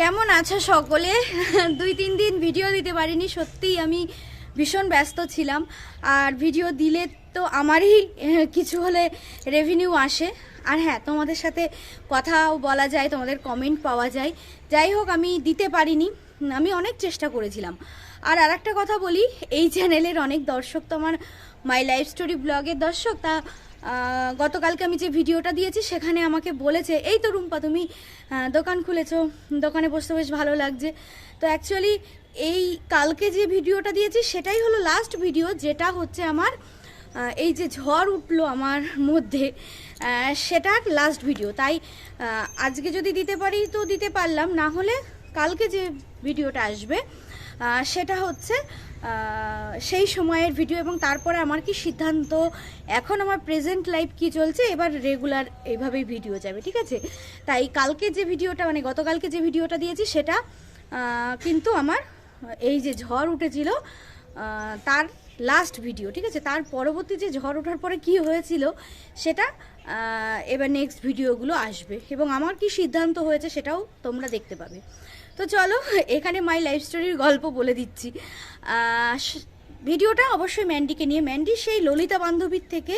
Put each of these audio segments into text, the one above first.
কেমন আছো সকলে? দুই, তিন দিন ভিডিও দিতে পারিনি, সত্যিই আমি ভীষণ ব্যস্ত ছিলাম। আর ভিডিও দিলে তো আমারই কিছু হলে রেভিনিউ আসে। আর হ্যাঁ তোমাদের সাথে কথাও বলা যায়, তোমাদের কমেন্ট পাওয়া যায়। যাই হোক, আমি দিতে পারিনি, আমি অনেক চেষ্টা করেছিলাম। আর আরেকটা কথা বলি, এই চ্যানেলের অনেক দর্শক তো আমার মাই লাইফ স্টোরি ব্লগের দর্শক, তা গতকালকে আমি যে ভিডিওটা দিয়েছি, সেখানে আমাকে বলেছে, এই তো রুম্পা, তুমি দোকান খুলেছো, দোকানে বসতে বেশ ভালো লাগছে। তো অ্যাকচুয়ালি এই কালকে যে ভিডিওটা দিয়েছি, সেটাই হলো লাস্ট ভিডিও যেটা হচ্ছে আমার এই যে ঝড় উঠল আমার মধ্যে সেটার লাস্ট ভিডিও তাই আজকে যদি দিতে পারি তো দিতে পারলাম, না হলে কালকে যে ভিডিওটা আসবে সেটা হচ্ছে সেই সময়ের ভিডিও এবং তারপরে আমার কি সিদ্ধান্ত, এখন আমার প্রেজেন্ট লাইফ কি চলছে, এবার রেগুলার এইভাবেই ভিডিও যাবে, ঠিক আছে? তাই কালকে যে ভিডিওটা মানে গতকালকে যে ভিডিওটা দিয়েছি সেটা কিন্তু আমার এই যে ঝড় উঠেছিল তার লাস্ট ভিডিও ঠিক আছে? তার পরবর্তী যে ঝড় ওঠার পরে কি হয়েছিল, সেটা এবার নেক্সট ভিডিওগুলো আসবে এবং আমার কি সিদ্ধান্ত হয়েছে সেটাও তোমরা দেখতে পাবে। তো চলো, এখানে মাই লাইফ স্টোরির গল্প বলে দিচ্ছি। ভিডিওটা অবশ্যই ম্যান্ডিকে নিয়ে। ম্যান্ডি সেই ললিতা বান্ধবীর থেকে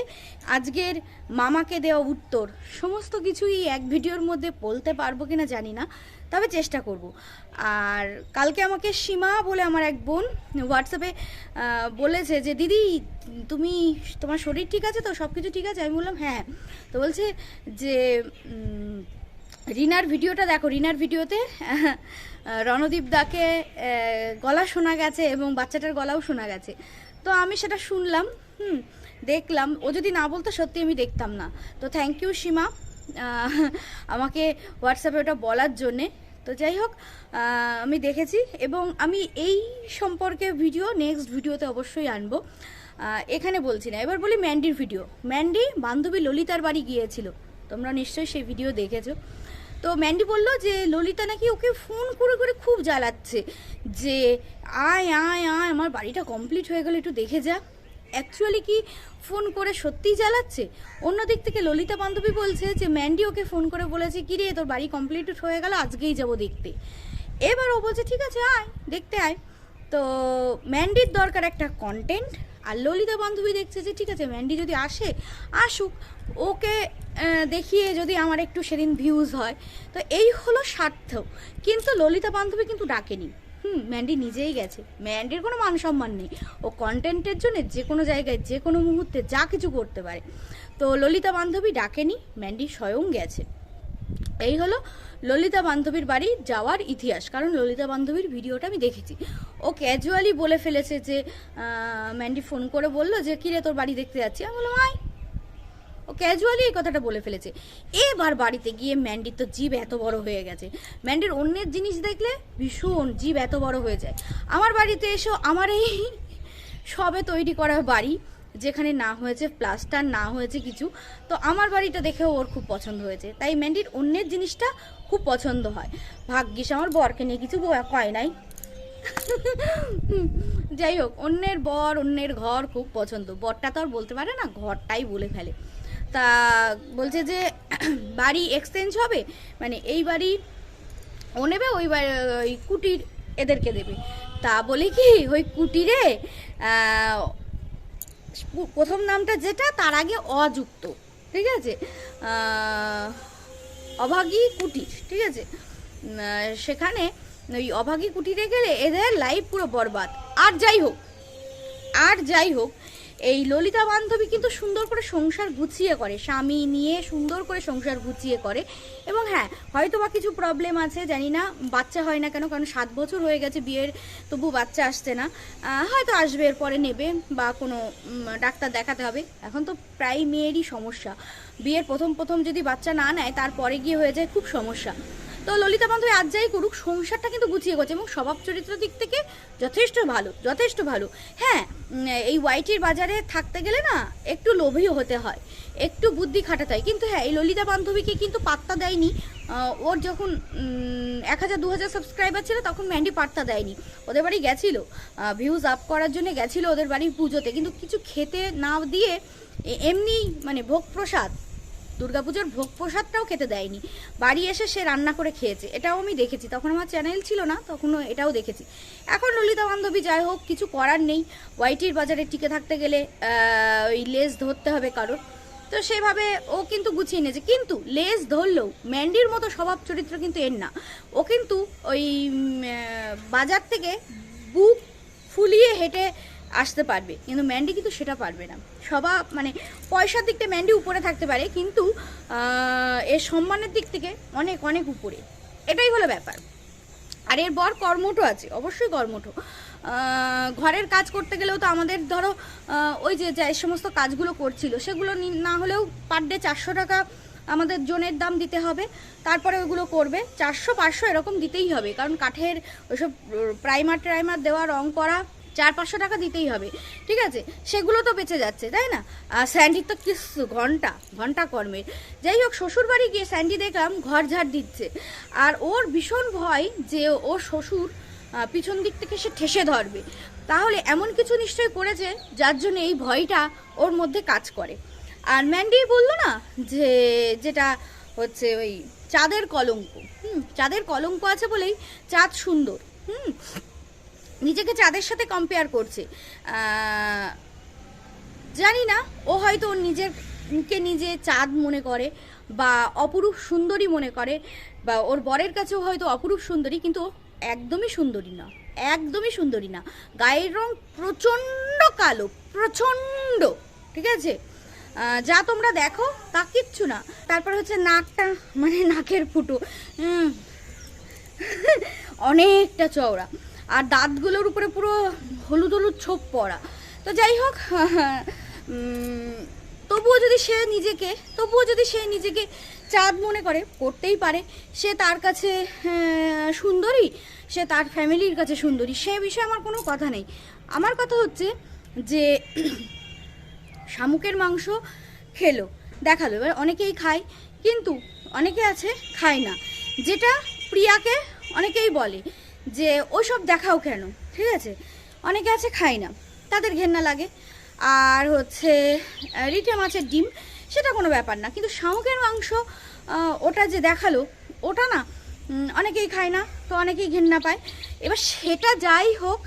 আজকের মামাকে দেওয়া উত্তর। সমস্ত কিছুই এক ভিডিওর মধ্যে বলতে পারব কিনা জানি না, তবে চেষ্টা করব। আর কালকে আমাকে সীমা বলে আমার এক বোন হোয়াটসঅ্যাপে বলেছে যে, দিদি, তুমি তোমার শরীর ঠিক আছে তো? সব কিছু ঠিক আছে? আমি বললাম হ্যাঁ তো বলছে যে রিনার ভিডিওটা দেখো, রিনার ভিডিওতে রণদীপ দাকে গলা শোনা গেছে এবং বাচ্চাটার গলাও শোনা গেছে। তো আমি সেটা শুনলাম, হুম, দেখলাম। ও যদি না বলতো সত্যি আমি দেখতাম না। তো থ্যাংক ইউ সীমা আমাকে হোয়াটসঅ্যাপে ওটা বলার জন্যে। তো যাই হোক আমি দেখেছি এবং আমি এই সম্পর্কে ভিডিও নেক্সট ভিডিওতে অবশ্যই আনব। এখানে বলছি না, এবার বলি ম্যান্ডির ভিডিও ম্যান্ডি বান্ধবী ললিতার বাড়ি গিয়েছিল। তোমরা নিশ্চয়ই সেই ভিডিও দেখেছ। তো ম্যান্ডি বলল যে, ললিতা নাকি ওকে ফোন করে করে খুব জ্বালাচ্ছে যে, আয় আয় আয়, আমার বাড়িটা কমপ্লিট হয়ে গেল, একটু দেখে যা। অ্যাকচুয়ালি কি ফোন করে সত্যিই জ্বালাচ্ছে? অন্য দিক থেকে ললিতা বান্ধবী বলছে যে, ম্যান্ডি ওকে ফোন করে বলেছে, কি রে, তোর বাড়ি কমপ্লিট হয়ে গেল, আজকেই যাব দেখতে। এবার ও বলছে, ঠিক আছে, আয়, দেখতে আয়। তো ম্যান্ডির দরকার একটা কন্টেন্ট আর ললিতা বান্ধবী দেখছে যে, ঠিক আছে, ম্যান্ডি যদি আসে, আসুক ওকে দেখিয়ে যদি আমার একটু সেদিন ভিউজ হয়। তো এই হলো স্বার্থ কিন্তু ললিতা বান্ধবী কিন্তু ডাকেনি। হুম, ম্যান্ডি নিজেই গেছে। ম্যান্ডির কোনো মান সম্মান নেই। ও কন্টেন্টের জন্য যে কোনো জায়গায়, যে কোনো মুহূর্তে যা কিছু করতে পারে। তো ললিতা বান্ধবী ডাকেনি, ম্যান্ডি স্বয়ং গেছে। এই হলো ললিতা বান্ধবীর বাড়ি যাওয়ার ইতিহাস। কারণ ললিতা বান্ধবীর ভিডিওটা আমি দেখেছি। ও ক্যাজুয়ালি বলে ফেলেছে যে ম্যান্ডি ফোন করে বলল যে, কিরে তোর বাড়ি দেখতে যাচ্ছি? আমি বললাম, আয়। ও ক্যাজুয়ালি এই কথাটা বলে ফেলেছে। এবার বাড়িতে গিয়ে ম্যান্ডির তো জিভ এত বড় হয়ে গেছে। ম্যান্ডির অন্যের জিনিস দেখলে ভীষণ জিভ এত বড় হয়ে যায়। আমার বাড়িতে এসো, আমার এই সবে তৈরি করা বাড়ি, যেখানে না হয়েছে প্লাস্টার না হয়েছে কিছু, তো আমার বাড়িটা দেখেও ওর খুব পছন্দ হয়েছে। তাই ম্যান্ডির অন্যের জিনিসটা খুব পছন্দ হয়। ভাগ্যিস আমার বরকে নিয়ে কিছু কয় নাই। যাই হোক, অন্যের বর, অন্যের ঘর খুব পছন্দ। বরটা তো আর বলতে পারে না, ঘরটাই বলে ফেলে। তা বলছে যে বাড়ি এক্সচেঞ্জ হবে? মানে এই বাড়ি ও নেবে, ওই ওই কুটির এদেরকে দেবে। তা বলে কি, ওই কুটিরে প্রথম নামটা যেটা, তার আগে অযুক্ত, ঠিক আছে? অভাগী কুটির, ঠিক আছে? সেখানে ওই অভাগী কুটিরে গেলে এদের লাইফ পুরো বরবাদ। আর যাই হোক, আর যাই হোক এই ললিতা বান্ধবী কিন্তু সুন্দর করে সংসার গুছিয়ে করে, স্বামী নিয়ে সুন্দর করে সংসার গুছিয়ে করে। এবং হ্যাঁ হয়তো বা কিছু প্রবলেম আছে, জানি না, বাচ্চা হয় না কেন, কারণ সাত বছর হয়ে গেছে বিয়ের, তবু বাচ্চা আসছে না। হয়তো আসবে, এরপরে নেবে বা কোনো ডাক্তার দেখাতে হবে। এখন তো প্রায় মেয়েরই সমস্যা। বিয়ের প্রথম প্রথম যদি বাচ্চা না নেয়, তারপরে গিয়ে হয়ে যায় খুব সমস্যা। তো ললিতা বান্ধবী আজ যাই করুক, সংসারটা কিন্তু গুছিয়ে করছে এবং স্বভাব চরিত্র দিক থেকে যথেষ্ট ভালো যথেষ্ট ভালো। হ্যাঁ এই ওয়াইটির বাজারে থাকতে গেলে না একটু লোভীও হতে হয়, একটু বুদ্ধি খাটাতে হয়। কিন্তু হ্যাঁ এই ললিতা বান্ধবীকে কিন্তু পাত্তা দেয়নি। ওর যখন এক হাজার, দু হাজার সাবস্ক্রাইবার ছিল, তখন ম্যান্ডি পাত্তা দেয়নি। ওদের বাড়ি গেছিল ভিউজ আপ করার জন্য গেছিল ওদের বাড়ির পুজোতে। কিন্তু কিছু খেতে না দিয়ে এমনি মানে ভোগ প্রসাদ দুর্গাপুজোর ভোগ প্রসাদটাও খেতে দেয়নি। বাড়ি এসে সে রান্না করে খেয়েছে। এটাও আমি দেখেছি। তখন আমার চ্যানেল ছিল না, তখনও এটাও দেখেছি। এখন ললিতা বান্ধবী যাই হোক, কিছু করার নেই। ওয়াইটির বাজারে টিকে থাকতে গেলে ওই লেজ ধরতে হবে কারোর। তো সেভাবে ও কিন্তু গুছিয়ে নিয়েছে। কিন্তু লেজ ধরলেও ম্যান্ডির মতো স্বভাব চরিত্র কিন্তু এর না। ও কিন্তু ওই বাজার থেকে বুক ফুলিয়ে হেঁটে আসতে পারবে। কিন্তু ম্যান্ডি কিন্তু সেটা পারবে না। সবা মানে পয়সার দিকটা ম্যান্ডি উপরে থাকতে পারে, কিন্তু এর সম্মানের দিক থেকে অনেক অনেক উপরে। এটাই হলো ব্যাপার। আর এর বর কর্মঠো আছে, অবশ্যই কর্মঠো। ঘরের কাজ করতে গেলেও তো আমাদের ধরো ওই যে যে সমস্ত কাজগুলো করছিল, সেগুলো না হলেও পার ডে চারশো টাকা আমাদের জনের দাম দিতে হবে। তারপরে ওইগুলো করবে। চারশো, পাঁচশো এরকম দিতেই হবে। কারণ কাঠের ওইসব প্রাইমার ট্রাইমার দেওয়া, রং করা চার পাঁচশো টাকা দিতেই হবে। ঠিক আছে? সেগুলো তো বেঁচে যাচ্ছে, তাই না? আর স্যান্ডির তো কিস, ঘণ্টা ঘণ্টা কর্মের। যাই হোক শ্বশুর বাড়ি গিয়ে স্যান্ডি দেখলাম, ঘর ঝাড় দিচ্ছে। আর ওর ভীষণ ভয় যে ওর শ্বশুর পিছন দিক থেকে সে ঠেসে ধরবে। তাহলে এমন কিছু নিশ্চয়ই করেছে, যার জন্য এই ভয়টা ওর মধ্যে কাজ করে। আর ম্যান্ডি বলল না যে, যেটা হচ্ছে ওই চাঁদের কলঙ্ক, হুম, চাঁদের কলঙ্ক আছে বলেই চাঁদ সুন্দর, হুম? নিজেকে চাঁদের সাথে কম্পেয়ার করছে। জানি না, ও হয়তো নিজের কে নিজে চাঁদ মনে করে বা অপরূপ সুন্দরী মনে করে বা ওর বরের কাছেও হয়তো অপরূপ সুন্দরী, কিন্তু একদমই সুন্দরী না, একদমই সুন্দরী না। গায়ের রং প্রচণ্ড কালো, প্রচণ্ড, ঠিক আছে? যা তোমরা দেখো তা কিচ্ছু না। তারপর হচ্ছে নাকটা মানে নাকের ফুটো অনেকটা চওড়া। আর দাঁতগুলোর উপরে পুরো হলুদ হলুদ ছোপ পড়া। তো যাই হোক তবুও যদি সে নিজেকে, তবুও যদি সে নিজেকে চাঁদ মনে করে, করতেই পারে। সে তার কাছে সুন্দরী, সে তার ফ্যামিলির কাছে সুন্দরী, সে বিষয়ে আমার কোনো কথা নেই। আমার কথা হচ্ছে যে, শামুকের মাংস খেলো, দেখাল। এবার অনেকেই খায়, কিন্তু অনেকে আছে, খায় না। যেটা প্রিয়াকে অনেকেই বলে। যে ওইসব দেখাও কেন? ঠিক আছে? অনেকে আছে খায় না, তাদের ঘেন্না লাগে। আর হচ্ছে রিঠে মাছের ডিম, সেটা কোনো ব্যাপার না। কিন্তু শামুকের মাংস ওটা যে দেখাল, ওটা না অনেকেই খায় না, তো অনেকেই ঘেন্না পায়। এবার সেটা যাই হোক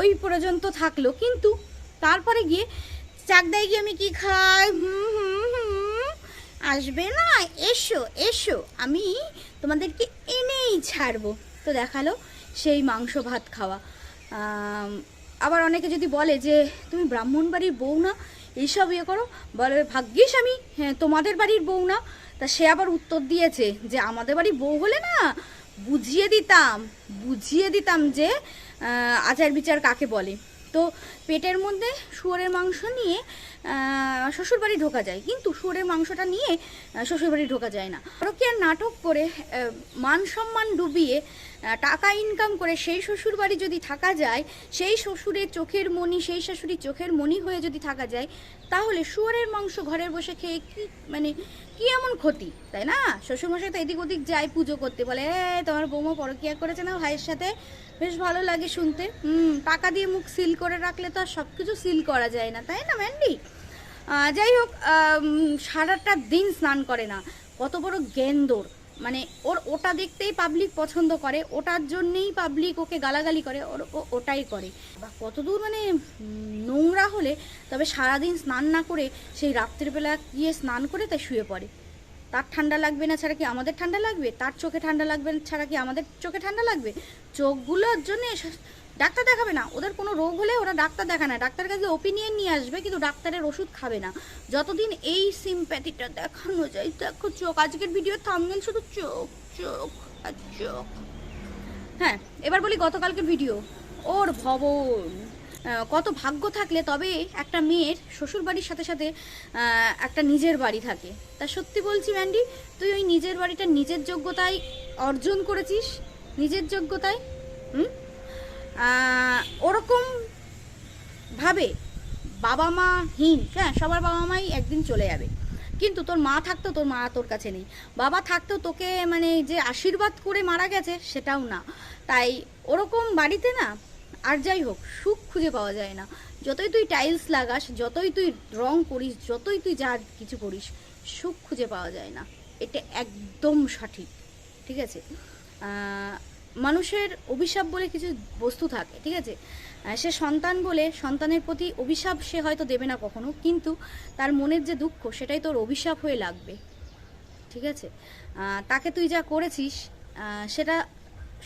ওই পর্যন্ত থাকল। কিন্তু তারপরে গিয়ে চাকদায় গিয়ে আমি কি খাই? হুম হুম, আসবে না। এসো এসো, আমি তোমাদেরকে এনেই ছাড়বো। তো দেখাল সেই মাংস ভাত খাওয়া। আবার অনেকে যদি বলে যে, তুমি ব্রাহ্মণ বাড়ির বউ না? এইসব ইয়ে করো। বলে, ভাগ্যিস আমি হ্যাঁ তোমাদের বাড়ির বউ না। তা সে আবার উত্তর দিয়েছে যে, আমাদের বাড়ির বউ হলে না, বুঝিয়ে দিতাম বুঝিয়ে দিতাম যে আচার বিচার কাকে বলে। তো পেটের মধ্যে শুয়োরের মাংস নিয়ে শ্বশুরবাড়ি ঢোকা যায়। কিন্তু শুয়োরের মাংসটা নিয়ে শ্বশুরবাড়ি ঢোকা যায় না। নাটক করে মান সম্মান ডুবিয়ে টাকা ইনকাম করে সেই শ্বশুরবাড়ি যদি থাকা যায় সেই শ্বশুরের চোখের মনি সেই শাশুড়ির চোখের মনি হয়ে যদি থাকা যায় তাহলে শুয়োরের মাংস ঘরে বসে খেয়ে কি মানে কি এমন ক্ষতি তাই না? শ্বশুরমশাই তো এদিক ওদিক যায় পুজো করতে বলে "এ, তোমার বৌমা পরকিয়া করেছে না ভাইয়ের সাথে? বেশ ভালো লাগে শুনতে। হুম টাকা দিয়ে মুখ সিল করে রাখলে তো আর সব কিছু সিল করা যায় না তাই না ম্যান্ডি যাই হোক সারাটা দিন স্নান করে না। কত বড় গেন্দর মানে ওর ওটা দেখতেই পাবলিক পছন্দ করে, ওটার জন্যেই পাবলিক ওকে গালাগালি করে, ওর ও ওটাই করে। বা কতদূর মানে নোংরা হলে তবে সারাদিন স্নান না করে সেই রাত্রিবেলা গিয়ে স্নান করে তাই শুয়ে পড়ে। তার ঠান্ডা লাগবে না ছাড়া কি আমাদের ঠান্ডা লাগবে? তার চোখে ঠান্ডা লাগবে না ছাড়া কি আমাদের চোখে ঠান্ডা লাগবে? চোখগুলোর জন্য ডাক্তার দেখাবে না। ওদের কোনো রোগ হলে ওরা ডাক্তার দেখায় না। ডাক্তারের কাছে ওপিনিয়ন নিয়ে আসবে, কিন্তু ডাক্তারের ওষুধ খাবে না। যতদিন এই সিম্প্যাথিটা দেখানো যায়, দেখো চোখ। আজকের ভিডিও থামনেল শুধু চোখ চোখ আর চোখ। হ্যাঁ এবার বলি গতকালকের ভিডিও ওর ভবন। কত ভাগ্য থাকলে তবে একটা মেয়ের শ্বশুর বাড়ির সাথে সাথে একটা নিজের বাড়ি থাকে। তা সত্যি বলছি ম্যান্ডি তুই ওই নিজের বাড়িটা নিজের যোগ্যতায় অর্জন করেছিস? নিজের যোগ্যতায়? হুম? আহ, ওরকম ভাবে বাবা মা হীন হ্যাঁ সবার বাবা মাই একদিন চলে যাবে। কিন্তু তোর মা থাকতো তোর মা তোর কাছে নেই। বাবা থাকতো তোকে মানে যে আশীর্বাদ করে মারা গেছে সেটাও না। তাই ওরকম বাড়িতে না আর যাই হোক সুখ খুঁজে পাওয়া যায় না। যতই তুই টাইলস লাগাস যতই তুই রং করিস যতই তুই যা কিছু করিস সুখ খুঁজে পাওয়া যায় না। এটা একদম সঠিক ঠিক আছে? মানুষের অভিশাপ বলে কিছু বস্তু থাকে, ঠিক আছে? সে সন্তান বলে সন্তানের প্রতি অভিশাপ সে হয়তো দেবে না কখনো, কিন্তু তার মনের যে দুঃখ সেটাই তোর অভিশাপ হয়ে লাগবে, ঠিক আছে? তাকে তুই যা করেছিস সেটা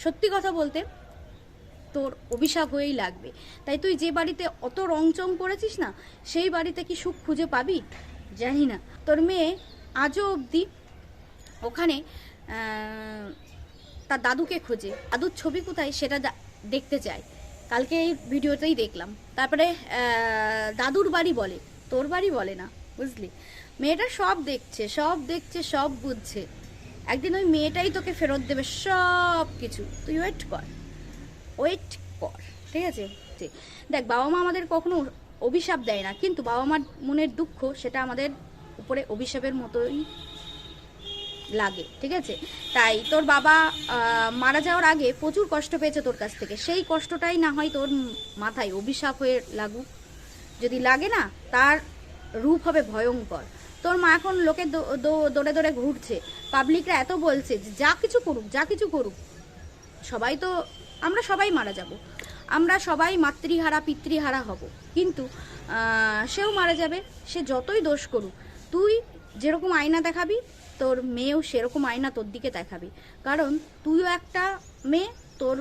সত্যি কথা বলতে তোর অভিশাপ হয়েই লাগবে। তাই তুই যে বাড়িতে অত রংচং করেছিস না, সেই বাড়িতে কি সুখ খুঁজে পাবি? জানি না। তোর মেয়ে আজও অবধি ওখানে তার দাদুকে খোঁজে। দাদুর ছবি কোথায় সেটা দেখতে চায়। কালকে এই ভিডিওতেই দেখলাম। তারপরে দাদুর বাড়ি বলে। তোর বাড়ি বলে না, বুঝলি? মেয়েটা সব দেখছে সব দেখছে, সব বুঝছে। একদিন ওই মেয়েটাই তোকে ফেরত দেবে সব কিছু। তুই ওয়েট কর। ওয়েট কর, ঠিক আছে। দেখ, বাবা মা আমাদের কখনো অভিশাপ দেয় না। কিন্তু বাবা মার মনের দুঃখ, সেটা আমাদের উপরে অভিশাপের মতোই লাগে, ঠিক আছে? তাই তোর বাবা মারা যাওয়ার আগে প্রচুর কষ্ট পেয়েছে তোর কাছ থেকে। সেই কষ্টটাই না হয় তোর মাথায় অভিশাপ হয়ে লাগুক। যদি লাগে না, তার রূপ হবে ভয়ঙ্কর। তোর মা এখন লোকে দৌড়ে দৌড়ে ঘুরছে। পাবলিকরা এত বলছে যে যা কিছু করুক, যা কিছু করুক, সবাই তো, আমরা সবাই মারা যাব। আমরা সবাই মাতৃহারা, পিতৃহারা হব। কিন্তু সেও মারা যাবে, সে যতই দোষ করুক। তুই যেরকম আয়না দেখাবি তোর মেয়েও সেরকম আয়না তোর দিকে দেখাবি। কারণ তুইও একটা মেয়ে, তোর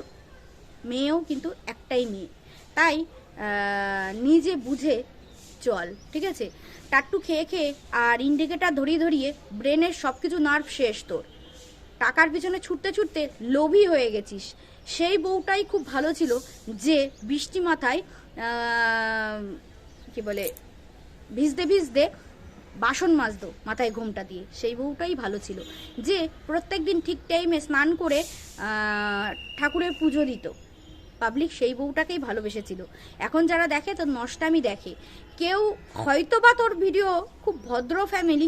মেয়েও কিন্তু একটাই মেয়ে। তাই নিজে বুঝে চল, ঠিক আছে? টাট্টু খেয়ে খেয়ে আর ইন্ডিকেটার ধরিয়ে ধরিয়ে ব্রেনের সব কিছু নার্ভ শেষ তোর। টাকার পিছনে ছুটতে ছুটতে লোভী হয়ে গেছিস। সেই বউটাই খুব ভালো ছিল যে বৃষ্টি মাথায় কি বলে, ভিজতে ভিজতে বাসন মাজতো মাথায় ঘোমটা দিয়ে। সেই বউটাই ভালো ছিল। যে প্রত্যেক দিন ঠিক টাইমে স্নান করে ঠাকুরের পুজো দিত। পাবলিক সেই বউটাকেই ভালোবেসেছিল। এখন যারা দেখে তোর নষ্টামি দেখে। কেউ হয়তো বা তোর ভিডিও খুব ভদ্র ফ্যামিলি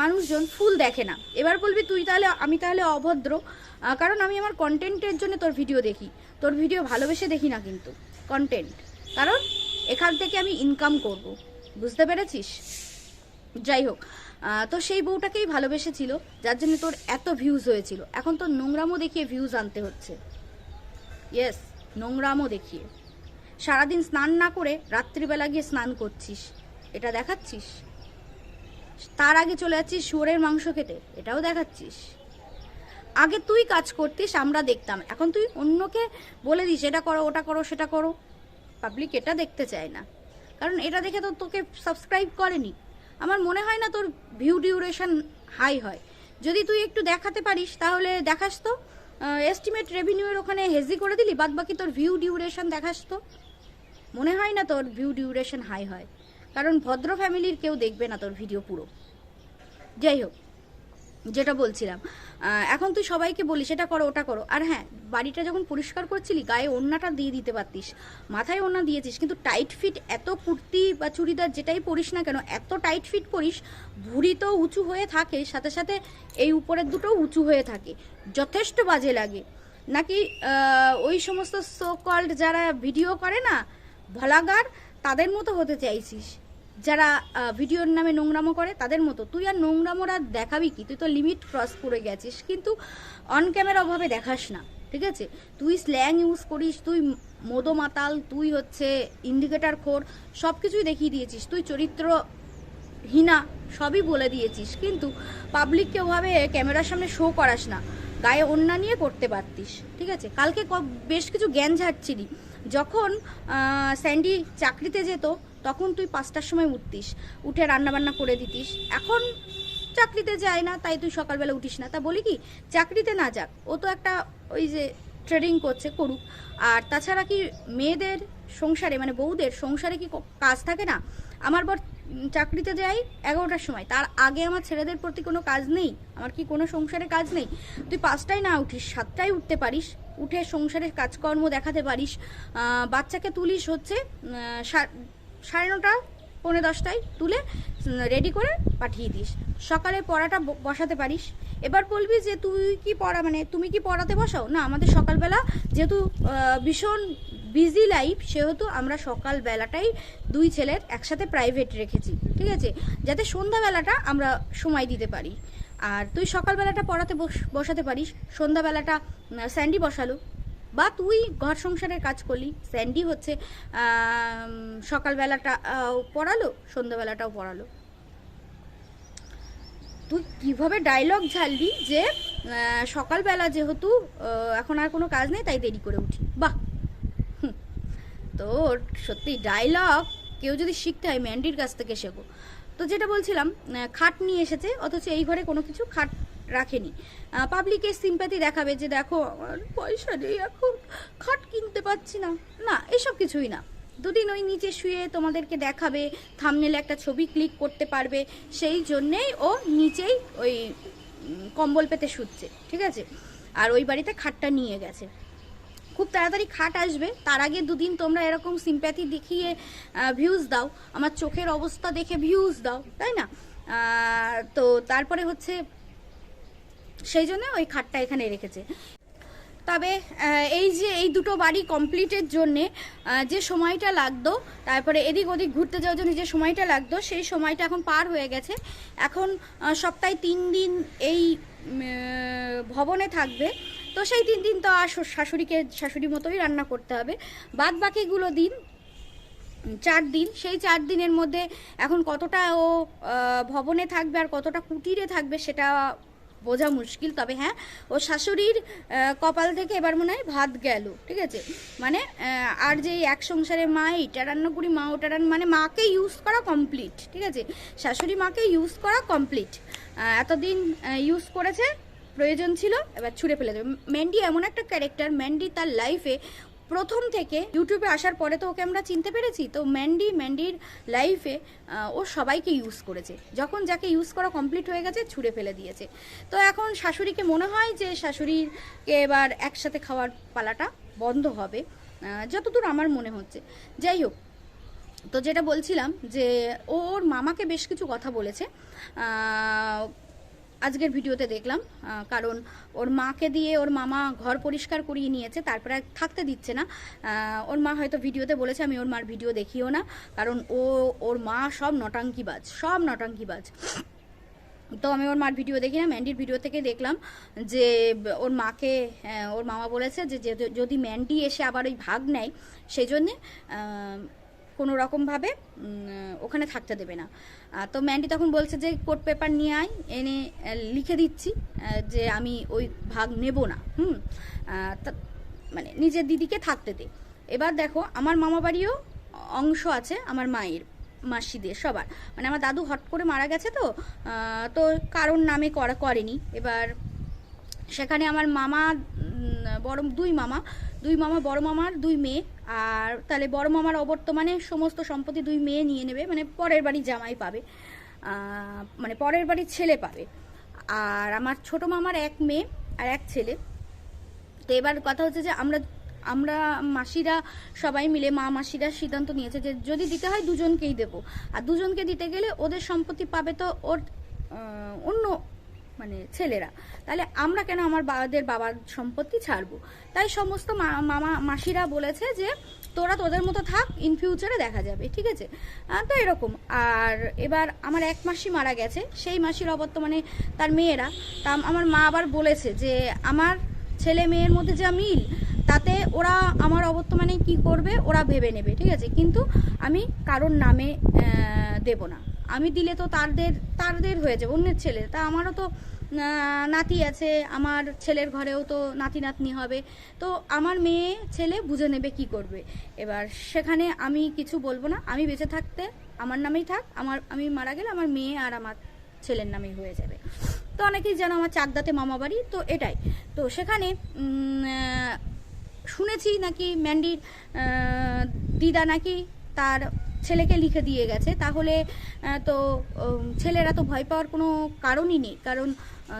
মানুষজন ফুল দেখে না। এবার বলবি তুই তাহলে, আমি তাহলে অভদ্র। কারণ আমি আমার কন্টেন্টের জন্য তোর ভিডিও দেখি। তোর ভিডিও ভালোবেসে দেখি না কিন্তু। কন্টেন্ট কারণ এখান থেকে আমি ইনকাম করব। বুঝতে পেরেছিস? যাই হোক তো সেই বউটাকেই ভালোবেসেছিল, যার জন্য তোর এত ভিউজ হয়েছিল। এখন তোর নোংরামও দেখিয়ে ভিউজ আনতে হচ্ছে। ইয়েস নোংরামও দেখিয়ে। সারাদিন স্নান না করে রাত্রিবেলা গিয়ে স্নান করছিস। এটা দেখাচ্ছিস? তার আগে চলে যাচ্ছিস শুয়োরের মাংস খেতে, এটাও দেখাচ্ছিস। আগে তুই কাজ করতিস, আমরা দেখতাম। এখন তুই অন্যকে বলে দিস, এটা করো, ওটা করো, সেটা করো। পাবলিক এটা দেখতে চায় না। কারণ এটা দেখে তো তোকে সাবস্ক্রাইব করেনি। আমার মনে হয় না তোর ভিউ ডিউরেশন হাই হয়। যদি তুই একটু দেখাতে পারিস, তাহলে দেখাস তো। এস্টিমেট রেভিনিউয়ের ওখানে হেজি করে দিলি বাদ বাকি তোর ভিউ ডিউরেশন দেখাস তো। মনে হয় না তোর ভিউ ডিউরেশন হাই হয়। কারণ ভদ্র ফ্যামিলির কেউ দেখবে না তোর ভিডিও পুরো। যাই হোক। যেটা বলছিলাম। এখন তুই সবাইকে বলিস, এটা করো, ওটা করো। আর হ্যাঁ বাড়িটা যখন পরিষ্কার করছিলি, গায়ে ওড়নাটা দিয়ে দিতে পারতিস, মাথায় ওড়না দিয়েছিস, কিন্তু টাইট ফিট এত কুর্তি বা চুড়িদার যেটাই পরিস না কেন, এত টাইট ফিট পরিস, ভুঁড়ি তো উঁচু হয়ে থাকে, সাথে সাথে এই উপরের দুটোও উঁচু হয়ে থাকে, যথেষ্ট বাজে লাগে। নাকি ওই সমস্ত সো কল্ড যারা ভিডিও করে না, ভলাগার, তাদের মতো হতে চাইছিস? যারা ভিডিওর নামে নোংরামো করে, তাদের মতো। তুই আর নোংরামোরা দেখাবি কি? তুই তো লিমিট ক্রস করে গেছিস। কিন্তু অন ক্যামেরা অভাবে দেখাস না, ঠিক আছে? তুই স্ল্যাং ইউজ করিস, তুই মদো মাতাল তুই হচ্ছে ইন্ডিকেটার খোর সব কিছুই দেখিয়ে দিয়েছিস। তুই চরিত্র হিনা সবই বলে দিয়েছিস। কিন্তু পাবলিককে ওভাবে ক্যামেরার সামনে শো করাস না। গায়ে অন্যা নিয়ে করতে পারতিস, ঠিক আছে? কালকে বেশ কিছু জ্ঞান ঝাড়ছিলি। যখন স্যান্ডি চাকরিতে যেত তখন তুই পাঁচটার সময় উঠতিস। উঠে রান্নাবান্না করে দিতিস। এখন চাকরিতে যায় না, তাই তুই সকালবেলা উঠিস না। তা বলি কি, চাকরিতে না যাক, ও তো একটা ওই যে ট্রেডিং করছে, করুক। আর তাছাড়া কি মেয়েদের সংসারে মানে বউদের সংসারে কি কাজ থাকে না? আমার বর চাকরিতে যাই এগারোটার সময়, তার আগে আমার ছেলেদের প্রতি কোনো কাজ নেই? আমার কি কোনো সংসারে কাজ নেই? তুই পাঁচটায় না উঠিস, সাতটায় উঠতে পারিস। উঠে সংসারের কাজকর্ম দেখাতে পারিস। বাচ্চাকে তুলিস হচ্ছে সাড়ে নটা, পৌনে দশটায় তুলে রেডি করে পাঠিয়ে দিস। সকালে পড়াটা বসাতে পারিস। এবার বলবি যে তুই কি পড়া মানে তুমি কি পড়াতে বসাও? না, আমাদের সকালবেলা যেহেতু ভীষণ বিজি লাইফ সেহেতু আমরা সকাল বেলাটাই দুই ছেলের একসাথে প্রাইভেট রেখেছি, ঠিক আছে? যাতে সন্ধ্যাবেলাটা আমরা সময় দিতে পারি। আর তুই সকালবেলাটা পড়াতে বস- বসাতে পারিস। সন্ধ্যাবেলাটা স্যান্ডি বসালো। বা তুই ঘর সংসারের কাজ করলি। স্যান্ডি হচ্ছে সকালবেলাটা পড়ালো, সন্ধ্যাবেলাটাও পড়ালো। তুই কীভাবে ডায়লগ ঝাললি যে সকালবেলা যেহেতু এখন আর কোনো কাজ নেই, তাই দেরি করে উঠি। বাহ! তোর সত্যি ডায়লগ কেউ যদি শিখতে হয়, ম্যান্ডির কাছ থেকে শেখো। তো যেটা বলছিলাম খাট নিয়ে এসেছে, অথচ এই ঘরে কোনো কিছু খাট রাখেনি। পাবলিকের সিম্প্যাথি দেখাবে যে দেখো আমার পয়সা নেই, এখন খাট কিনতে পারছি না। না, এসব কিছুই না। দুদিন ওই নিচে শুয়ে তোমাদেরকে দেখাবে থামনেলে একটা ছবি ক্লিক করতে পারবে, সেই জন্যেই ও নিচেই ওই কম্বল পেতে শুচ্ছে, ঠিক আছে? আর ওই বাড়িতে খাটটা নিয়ে গেছে। খুব তাড়াতাড়ি খাট আসবে, তার আগে দুদিন তোমরা এরকম সিম্প্যাথি দেখিয়ে ভিউজ দাও। আমার চোখের অবস্থা দেখে ভিউজ দাও, তাই না? তো তারপরে হচ্ছে সেই জন্য ওই খাটটা এখানে রেখেছে। তবে এই যে এই দুটো বাড়ি কমপ্লিটের জন্যে যে সময়টা লাগতো, তারপরে এদিক ওদিক ঘুরতে যাওয়ার জন্য যে সময়টা লাগতো, সেই সময়টা এখন পার হয়ে গেছে। এখন সপ্তাহে তিন দিন এই ভবনে থাকবে। তো সেই তিন দিন তো আর শাশুড়িকে, শাশুড়ি মতোই রান্না করতে হবে। বাদ বাকিগুলো দিন চার দিন। সেই চার দিনের মধ্যে এখন কতটা ও ভবনে থাকবে আর কতটা কুটিরে থাকবে সেটা বোঝা মুশকিল, তবে হ্যাঁ ও শাশুড়ির কপাল থেকে এবার মনে হয় ভাত গেল, ঠিক আছে? মানে আর যে এক সংসারে মা এটা রান্না করি মা, ওটা রান্না মানে মাকে ইউজ করা কমপ্লিট ঠিক আছে? শাশুড়ি মাকে ইউজ করা কমপ্লিট এতদিন ইউজ করেছে, প্রয়োজন ছিল, এবার ছুঁড়ে ফেলে দেবে। ম্যান্ডি এমন একটা ক্যারেক্টার ম্যান্ডি তার লাইফে প্রথম থেকে ইউটিউবে আসার পরে তো ওকে আমরা চিনতে পেরেছি, তো ম্যান্ডি, ম্যান্ডির লাইফে ও সবাইকে ইউজ করেছে। যখন যাকে ইউজ করা কমপ্লিট হয়ে গেছে, ছুঁড়ে ফেলে দিয়েছে। তো এখন শাশুড়িকে মনে হয় যে শাশুড়িকে এবার একসাথে খাওয়ার পালাটা বন্ধ হবে যতদূর আমার মনে হচ্ছে। যাই হোক, তো যেটা বলছিলাম যে ওর মামাকে বেশ কিছু কথা বলেছে আজকের ভিডিওতে দেখলাম কারণ ওর মাকে দিয়ে ওর মামা ঘর পরিষ্কার করিয়ে নিয়েছে, তারপরে থাকতে দিচ্ছে না। ওর মা হয়তো ভিডিওতে বলেছে, আমি ওর মার ভিডিও দেখিও না। কারণ ও, ওর মা সব নটাঙ্কিবাজ সব নটাঙ্কিবাজ তো আমি ওর মার ভিডিও দেখি না, ম্যান্ডির ভিডিও থেকে দেখলাম যে, ওর মাকে ওর মামা বলেছে যে যদি ম্যান্ডি এসে আবার ওই ভাগ নেয়, সেই জন্যে কোনো রকমভাবে ওখানে থাকতে দেবে না। তো ম্যান্ডি তখন বলছে যে কোর্ট পেপার নিয়ে আয়, এনে লিখে দিচ্ছি যে আমি ওই ভাগ নেব না, হুম? মানে নিজের দিদিকে থাকতে দে। এবার দেখো, আমার মামা বাড়িও অংশ আছে, আমার মায়ের, মাসিদের, সবার। মানে আমার দাদু হট করে মারা গেছে তো তো কারোর নামে করা, করেনি। এবার সেখানে আমার মামা বড়, দুই মামা দুই মামা, বড় মামার দুই মেয়ে আর তাহলে বড় মামার অবর্তমানে সমস্ত সম্পত্তি দুই মেয়ে নিয়ে নেবে মানে পরের বাড়ি জামাই পাবে মানে পরের বাড়ির ছেলে পাবে। আর আমার ছোট মামার এক মেয়ে আর এক ছেলে। তো এবার কথা হচ্ছে যে আমরা আমরা মাসিরা সবাই মিলে, মা মাসিরা সিদ্ধান্ত নিয়েছে যে যদি দিতে হয় দুজনকেই দেবো। আর দুজনকে দিতে গেলে ওদের সম্পত্তি পাবে তো ওর অন্য মানে ছেলেরা। তাহলে আমরা কেন আমার বাবাদের বাবার সম্পত্তি ছাড়বো? তাই সমস্ত মামা, মাসিরা বলেছে যে, তোরা তোদের মতো থাক ইন ফিউচারে দেখা যাবে, ঠিক আছে? তো এরকম। আর এবার আমার এক মাসি মারা গেছে, সেই মাসির অবর্তমানে তার মেয়েরা, তা আমার মা আবার বলেছে যে, আমার ছেলে মেয়ের মধ্যে যা মিল, তাতে ওরা আমার অবর্তমানে কি করবে, ওরা ভেবে নেবে, ঠিক আছে? কিন্তু আমি কারোর নামে দেব না। আমি দিলে তো তাদের তাদের হয়ে যাবে, অন্যের ছেলে। তা আমারও তো নাতি আছে, আমার ছেলের ঘরেও তো নাতি নাতনি হবে। তো আমার মেয়ে, ছেলে বুঝে নেবে কি করবে। এবার সেখানে আমি কিছু বলব না, আমি বেঁচে থাকতে আমার নামেই থাক, আমার, আমি মারা গেলে আমার মেয়ে আর আমার ছেলের নামেই হয়ে যাবে। তো অনেকেই যেন আমার চাকদাতে মামা বাড়ি, তো এটাই। তো সেখানে শুনেছি নাকি ম্যান্ডির দিদা নাকি তার ছেলেকে লিখে দিয়ে গেছে। তাহলে তো ছেলেরা তো ভয় পাওয়ার কোনো কারণই নেই। কারণ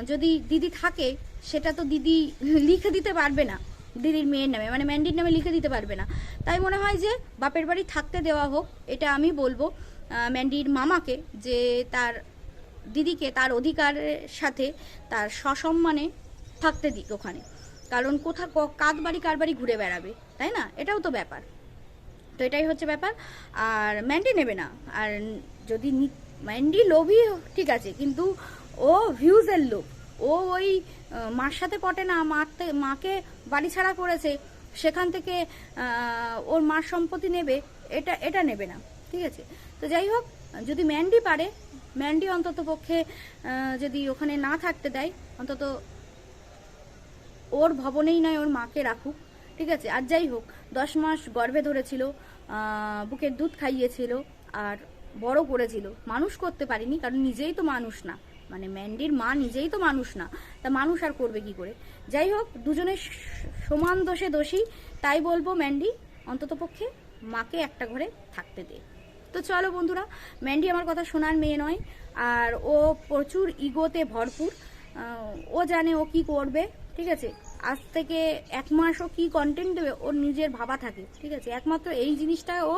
যদি দিদি থাকে, সেটা তো দিদি লিখে দিতে পারবে না দিদির মেয়ের নামে। মানে ম্যান্ডির নামে লিখে দিতে পারবে না। তাই মনে হয় যে, বাপের বাড়ি থাকতে দেওয়া হোক, এটা আমি বলব ম্যান্ডির মামাকে যে তার দিদিকে তার অধিকারের সাথে তার সসম্মানে থাকতে দিক ওখানে। কারণ কোথা ক- কাক বাড়ি, কার বাড়ি ঘুরে বেড়াবে, তাই না? এটাও তো ব্যাপার। তো এটাই হচ্ছে ব্যাপার। আর ম্যান্ডি নেবে না। আর যদি ম্যান্ডি লোভই ঠিক আছে, কিন্তু ও ভিউজের লোভ। ও ওই মার সাথে পটে না, মারতে, মাকে বাড়ি ছাড়া করেছে, সেখান থেকে ওর মার সম্পত্তি নেবে, এটা এটা নেবে না, ঠিক আছে। তো যাই হোক, যদি ম্যান্ডি পারে, ম্যান্ডি অন্তত পক্ষে যদি ওখানে না থাকতে দেয়, অন্তত ওর ভবনেই নয়, ওর মাকে রাখুক। ঠিক আছে, আর যাই হোক, দশ মাস গর্ভে ধরেছিল বুকের দুধ খাইয়েছিল, আর বড় করেছিল। মানুষ করতে পারিনি, কারণ নিজেই তো মানুষ না। মানে ম্যান্ডির মা নিজেই তো মানুষ না, তা মানুষ আর করবে কি করে? যাই হোক, দুজনের সমান দোষে দোষী, তাই বলব ম্যান্ডি, অন্তত পক্ষে মাকে একটা ঘরে থাকতে দে। তো চলো বন্ধুরা, ম্যান্ডি আমার কথা শোনার মেয়ে নয়, আর ও প্রচুর ইগোতে ভরপুর ও জানে ও কি করবে, ঠিক আছে? আজ থেকে এক মাস ও কি কন্টেন্ট দেবে, ওর নিজের ভাবা থাকে, ঠিক আছে? একমাত্র এই জিনিসটা ও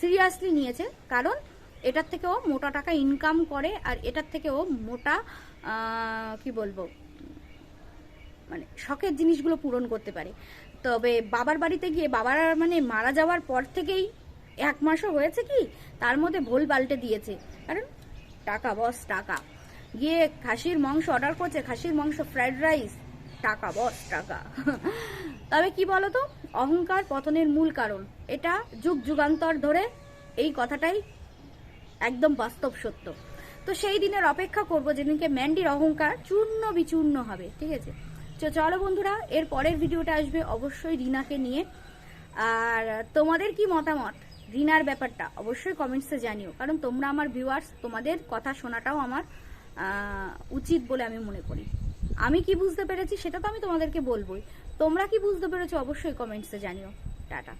সিরিয়াসলি নিয়েছে। কারণ এটার থেকে ও মোটা টাকা ইনকাম করে, আর এটার থেকে ও মোটা কি বলব মানে শখের জিনিসগুলো পূরণ করতে পারে। তবে বাবার বাড়িতে গিয়ে বাবার মানে মারা যাওয়ার পর থেকেই এক মাসও হয়েছে কি, তার মধ্যে ভোল পাল্টে দিয়েছে। কারণ টাকা বস টাকা। গিয়ে খাসির মাংস অর্ডার করছে, খাসির মাংস ফ্রাইড রাইস টাকা, বস, টাকা। তবে কি বলতো? অহংকার পতনের মূল কারণ। এটা যুগ যুগান্তর ধরে এই কথাটাই একদম বাস্তব সত্য। তো সেই দিনের অপেক্ষা করব যেদিনকে ম্যান্ডির অহংকার চূর্ণ বিচূর্ণ হবে, ঠিক আছে? তো চলো বন্ধুরা, এর পরের ভিডিওটা আসবে অবশ্যই রিনাকে নিয়ে। আর তোমাদের কি মতামত? রিনার ব্যাপারটা অবশ্যই কমেন্টসে জানিও। কারণ তোমরা আমার ভিউয়ার্স তোমাদের কথা শোনাটাও আমার উচিত বলে আমি মনে করি। আমি কি বুঝতে পেরেছি সেটা তো আমি তোমাদেরকে বলবোই। তোমরা কি বুঝতে পেরেছ অবশ্যই কমেন্টসে জানিও। টাটা।